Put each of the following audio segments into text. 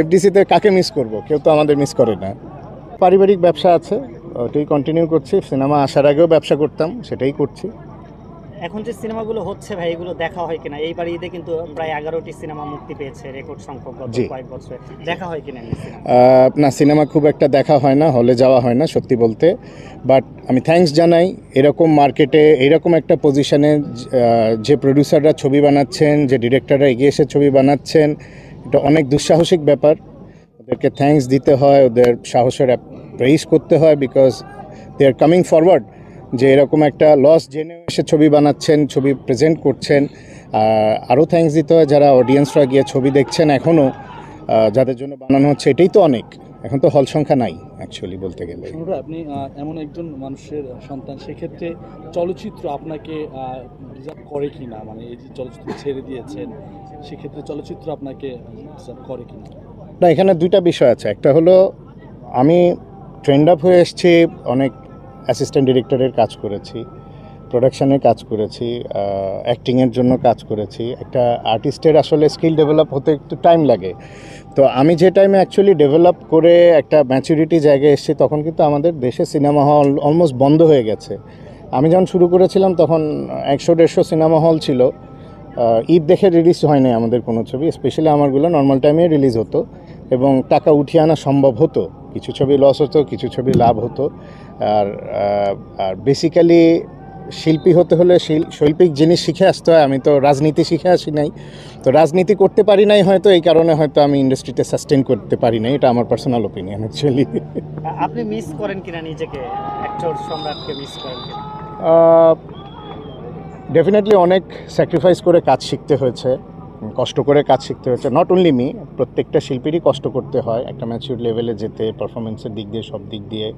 এফডিসিতে কাকে মিস করব? কেউ তো আমাদের মিস করে না। পারিবারিক ব্যবসা আছে ওটাই কন্টিনিউ করছি। সিনেমা আসার আগেও ব্যবসা করতাম সেটাই করছি। এখন যে সিনেমাগুলো হচ্ছে ভাই এগুলো দেখা হয় কিনা? এইবার ঈদে কিন্তু প্রায় এগারোটি সিনেমা মুক্তি পেয়েছে রেকর্ড সংখ্যক গত কয়েক বছরে। দেখা হয় কিনা না সিনেমা খুব একটা দেখা হয় না হলে যাওয়া হয় না সত্যি বলতে। বাট আমি থ্যাঙ্কস জানাই এরকম মার্কেটে এরকম একটা পজিশনে যে প্রডিউসাররা ছবি বানাচ্ছেন যে ডিরেক্টররা এগিয়ে এসে ছবি বানাচ্ছেন এটা অনেক দুঃসাহসিক ব্যাপার। ওদেরকে থ্যাঙ্কস দিতে হয়, ওদের সাহসের প্রেস করতে হয় because they are coming forward যে এরকম একটা লস জেনে এসে ছবি বানাচ্ছেন, ছবি প্রেজেন্ট করছেন। আর আরও থ্যাঙ্কস দিতে হয় যারা অডিয়েন্সরা গিয়ে ছবি দেখছেন এখনও যাদের জন্য বানানো হচ্ছে, এটাই তো অনেক। এখন তো হল সংখ্যা নাই অ্যাকচুয়ালি বলতে গেলে। আপনি এমন একজন মানুষের সন্তান সেক্ষেত্রে চলচ্চিত্র আপনাকে রিজার্ভ করে কি না মানে এই যে চলচ্চিত্র ছেড়ে দিয়েছেন সেক্ষেত্রে চলচ্চিত্র আপনাকে রিজার্ভ করে কি না না এখানে দুইটা বিষয় আছে। একটা হলো আমি ট্রেন্ড আপ হয়ে এসেছি অনেক অ্যাসিস্ট্যান্ট ডিরেক্টরের কাজ করেছি। প্রোডাকশানের কাজ করেছি অ্যাক্টিংয়ের জন্য কাজ করেছি। একটা আর্টিস্টের আসলে স্কিল ডেভেলপ হতে একটু টাইম লাগে। তো আমি যে টাইমে অ্যাকচুয়ালি ডেভেলপ করে একটা ম্যাচুরিটি জায়গায় এসেছি, তখন কিন্তু আমাদের দেশে সিনেমা হল অলমোস্ট বন্ধ হয়ে গেছে। আমি যখন শুরু করেছিলাম, তখন একশো দেড়শো সিনেমা হল ছিল। ঈদ দেখে রিলিজ হয়নি আমাদের কোনো ছবি স্পেশালি আমারগুলো নর্মাল টাইমে রিলিজ হতো এবং টাকা উঠিয়ে আনা সম্ভব হতো। কিছু ছবি লস হতো, কিছু ছবি লাভ হতো। আর আর বেসিক্যালি শিল্পী হতে হলে শিল- শৈল্পিক জিনিস শিখে আসতে হয়। আমি তো রাজনীতি শিখে আসি নাই। তো রাজনীতি করতে পারি নাই হয়তো এই কারণে হয়তো আমি ইন্ডাস্ট্রিতে সাস্টেন করতে পারি নাই। এটা আমার পার্সোনাল ওপিনিয়ন অ্যাকচুয়ালি আপনি মিস করেন কিনা নিজেকে? অ্যাক্টর সম্রাটকে মিস করেন ডেফিনেটলি অনেক স্যাক্রিফাইস করে কাজ শিখতে হয়েছে। কষ্ট করে কাজ শিখতে হয়েছে। নট অনলি মি প্রত্যেকটা শিল্পীরই কষ্ট করতে হয়। একটা ম্যাচিউর লেভেলে যেতে পারফরমেন্সের দিক দিয়ে সব দিক দিয়ে।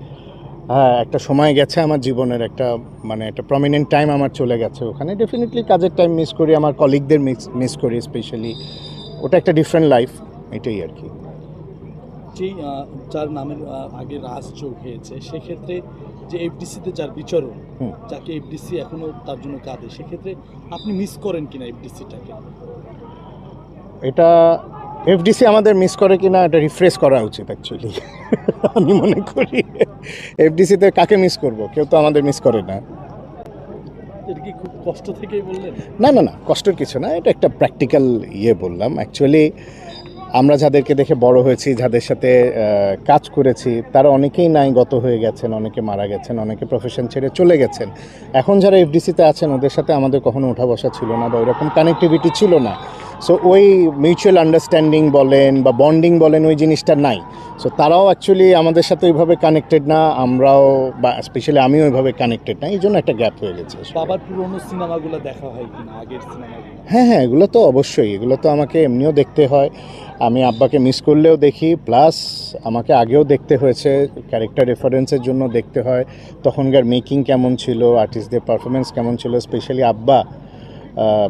হ্যাঁ একটা সময় গেছে আমার জীবনের একটা মানে একটা প্রমিনেন্ট টাইম আমার চলে গেছে ওখানে। ডেফিনেটলি কাজের টাইম মিস করি আমার কলিগদের মিস মিস করি স্পেশালি ওটা একটা ডিফারেন্ট লাইফ এটাই আর কি। যেই যার নামের আগে রাজ যোগ হয়েছে সেক্ষেত্রে যে এফডিসিতে যার বিচরণ। যাকে এফডিসি এখনও তার জন্য কাঁদে সেক্ষেত্রে আপনি মিস করেন কিনা এফডিসিটাকে এটা এফডিসি আমাদের মিস করে কিনা এটা রিফ্রেশ করা উচিত অ্যাকচুয়ালি আমি মনে করি। এফডিসিতে কাকে মিস করব? কেউ তো আমাদের মিস করে না। কষ্ট থেকেই বললেন? না না না কষ্টের কিছু না এটা একটা প্র্যাকটিক্যাল ইয়ে বললাম। অ্যাকচুয়ালি আমরা যাদেরকে দেখে বড় হয়েছি যাদের সাথে কাজ করেছি তারা অনেকেই নাই গত হয়ে গেছেন অনেকে মারা গেছেন অনেকে প্রফেশন ছেড়ে চলে গেছেন। এখন যারা এফডিসিতে আছেন ওদের সাথে আমাদের কখনো ওঠা বসা ছিল না বা ওইরকম কানেক্টিভিটি ছিল না। সো ওই মিউচুয়াল আন্ডারস্ট্যান্ডিং বলেন বা বন্ডিং বলেন ওই জিনিসটা নাই। সো তারাও অ্যাকচুয়ালি আমাদের সাথে ওইভাবে কানেক্টেড না আমরাও বা স্পেশালি আমিও ওইভাবে কানেক্টেড না এই জন্য একটা গ্যাপ হয়ে গেছে বাবার পুরনো সিনেমাগুলো দেখা হয় কিনা আগের সিনেমাগুলো? হ্যাঁ হ্যাঁ এগুলো তো অবশ্যই এগুলো তো আমাকে এমনিও দেখতে হয়। আমি আব্বাকে মিস করলেও দেখি প্লাস আমাকে আগেও দেখতে হয়েছে ক্যারেক্টার রেফারেন্সের জন্য দেখতে হয়। তখনকার মেকিং কেমন ছিল আর্টিস্টদের পারফরমেন্স কেমন ছিল স্পেশালি আব্বা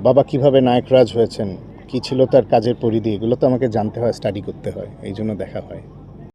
বাবা কীভাবে নায়করাজ হয়েছেন। কী ছিল তার কাজের পরিধি, এগুলো তো আমাকে জানতে হয় স্টাডি করতে হয়, এই জন্য দেখা হয়।